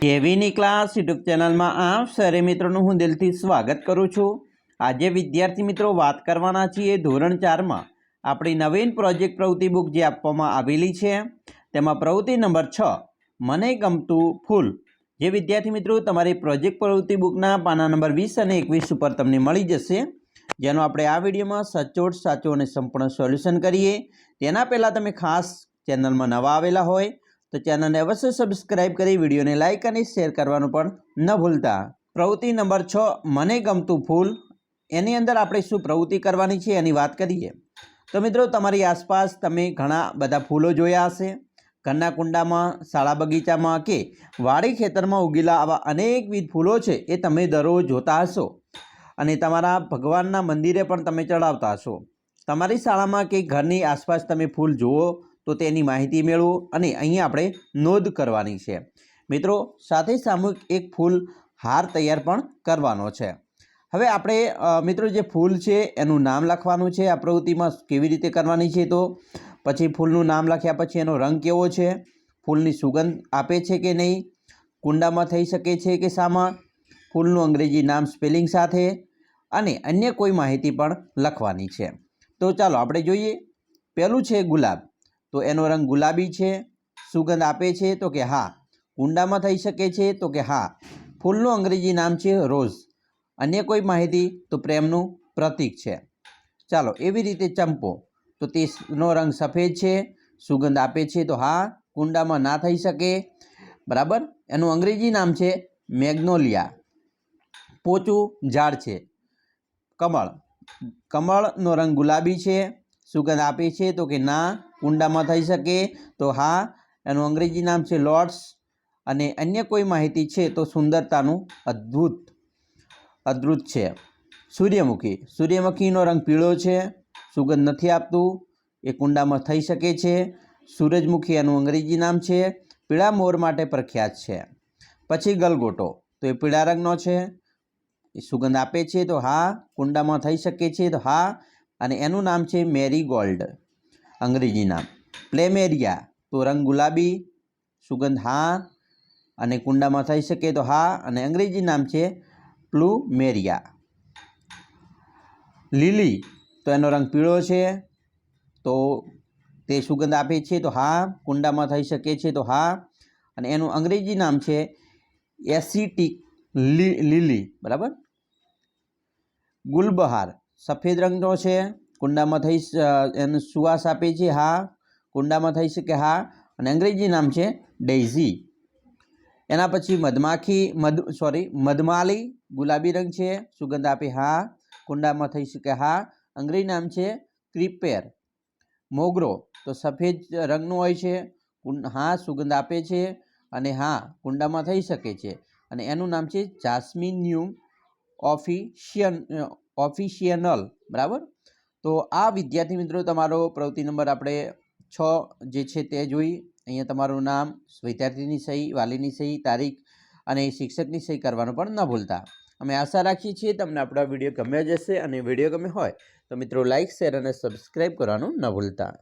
કેવીની class YouTube ચેનલમાં આપ સરે મિત્રોનું હું દિલથી સ્વાગત કરું છું. આજે વિદ્યાર્થી મિત્રો વાત કરવાના છીએ ધોરણ ચારમાં. આપણી નવીન પ્રોજેક્ટ પ્રવૃત્તિ બુક જે આપવામાં આવેલી છે, તેમાં પ્રવૃત્તિ નંબર છ, મને ગમતું ફૂલ. જે વિદ્યાર્થી મિત્રો તમારી પ્રોજેક્ટ પ્રવૃત્તિ બુકના પાના નંબર વીસ અને એકવીસ ઉપર તમને મળી જશે. જેનો આપણે આ વિડીયોમાં સચોટ, સાચો અને સંપૂર્ણ સોલ્યુશન કરીએ. તેના પહેલાં તમે ખાસ ચેનલમાં નવા આવેલા હોય તો ચેનલને અવશ્ય સબસ્ક્રાઇબ કરી, વિડીયોને લાઇક અને શેર કરવાનું પણ ન ભૂલતા. પ્રવૃત્તિ નંબર છ, મને ગમતું ફૂલ. એની અંદર આપણે શું પ્રવૃત્તિ કરવાની છે એની વાત કરીએ. તો મિત્રો, તમારી આસપાસ તમે ઘણા બધા ફૂલો જોયા હશે. ઘરના કુંડામાં, શાળા બગીચામાં કે વાડી ખેતરમાં ઉગેલા આવા અનેકવિધ ફૂલો છે એ તમે દરરોજ જોતા હશો. અને તમારા ભગવાનના મંદિરે પણ તમે ચડાવતા હશો. તમારી શાળામાં કે ઘરની આસપાસ તમે ફૂલ જુઓ તો તેની માહિતી મેળવો અને અહીંયા આપણે નોંધ કરવાની છે. મિત્રો, સાથે સામૂહિક એક ફૂલ હાર તૈયાર પણ કરવાનો છે. હવે આપણે મિત્રો, જે ફૂલ છે એનું નામ લખવાનું છે. આ પ્રવૃત્તિમાં કેવી રીતે કરવાની છે તો? પછી ફૂલનું નામ લખ્યા પછી એનો રંગ કેવો છે? ફૂલની સુગંધ આપે છે કે નહીં? કુંડામાં થઈ શકે છે કે શામાં? ફૂલનું અંગ્રેજી નામ સ્પેલિંગ સાથે? અને અન્ય કોઈ માહિતી પણ લખવાની છે. તો ચાલો આપણે જોઈએ. પહેલું છે ગુલાબ. તો એનો રંગ ગુલાબી છે, સુગંધ આપે છે તો કે હા. કુંડામાં થઈ શકે છે તો કે હા. ફૂલનું અંગ્રેજી નામ છે રોઝ. અન્ય કોઈ માહિતી તો પ્રેમનું પ્રતીક છે. ચાલો એવી રીતે ચંપો. તો તેનો રંગ સફેદ છે, સુગંધ આપે છે તો હા, કુંડામાં ના થઈ શકે. બરાબર? એનું અંગ્રેજી નામ છે મેગ્નોલિયા. પોચું ઝાડ છે. કમળ. કમળનો રંગ ગુલાબી છે, સુગંધ આપે છે તો કે ના. કુંડામાં થઈ શકે. તો હા, એનું અંગ્રેજી નામ છે લોર્ડ્સ. અને અન્ય કોઈ માહિતી છે તો સુંદરતાનું અદ્ભુત અદ્ભુત છે. સૂર્યમુખી. સૂર્યમુખીનો રંગ પીળો છે, સુગંધ નથી આપતું, એ કુંડામાં થઈ શકે છે. સૂરજમુખી એનું અંગ્રેજી નામ છે, પીળા મોર માટે પ્રખ્યાત છે. પછી ગલગોટો. તો એ પીળા રંગનો છે, એ સુગંધ આપે છે. તો હા, કુંડામાં થઈ શકે છે. તો હા, અને એનું નામ છે મેરી ગોલ્ડ અંગ્રેજી નામ પ્લેમેરિયા, તો રંગ ગુલાબી સુગંધ હા અને કુંડામાં થઈ શકે તો હા, અને અંગ્રેજી નામ છે પ્લુમેરિયા. લીલી, તો એનો રંગ પીળો છે, તો તે સુગંધ આપે છે તો હા, કુંડામાં થઈ શકે છે તો હા, અને એનું અંગ્રેજી નામ છે એસિટિક લીલી, બરાબર? ગુલબહાર, સફેદ રંગનો છે કુંડામાં થઈ એને સુવાસ આપે છે હા, કુંડામાં થઈ શકે હા, અને અંગ્રેજી નામ છે ડેઝી એના પછી મધમાખી, મધ, સોરી, મધમાલી, ગુલાબી રંગ છે, સુગંધ આપે હા, કુંડામાં થઈ શકે હા, અંગ્રેજી નામ છે ક્રિપેર. મોગરો, તો સફેદ રંગનો હોય છે હા, સુગંધ આપે છે, અને હા, કુંડામાં થઈ શકે છે, અને એનું નામ છે જાસ્મિન્યુમ ઓફિશિયન ઓફિશિયનલ, બરાબર? તો આ વિદ્યાર્થી મિત્રો, તમારો પ્રવૃત્તિ નંબર આપણે છ જે છે તે જોઈ. અહીંયા તમારું નામ, વિદ્યાર્થીની સહી, વાલીની સહી, તારીખ અને શિક્ષકની સહી કરવાનું પણ ન ભૂલતા. અમે આશા રાખીએ છીએ તમને આપણો વીડિયો ગમ્યો જશે અને વીડિયો ગમે હોય તો મિત્રો લાઇક શેર અને સબસ્ક્રાઈબ કરવાનું ન ભૂલતા.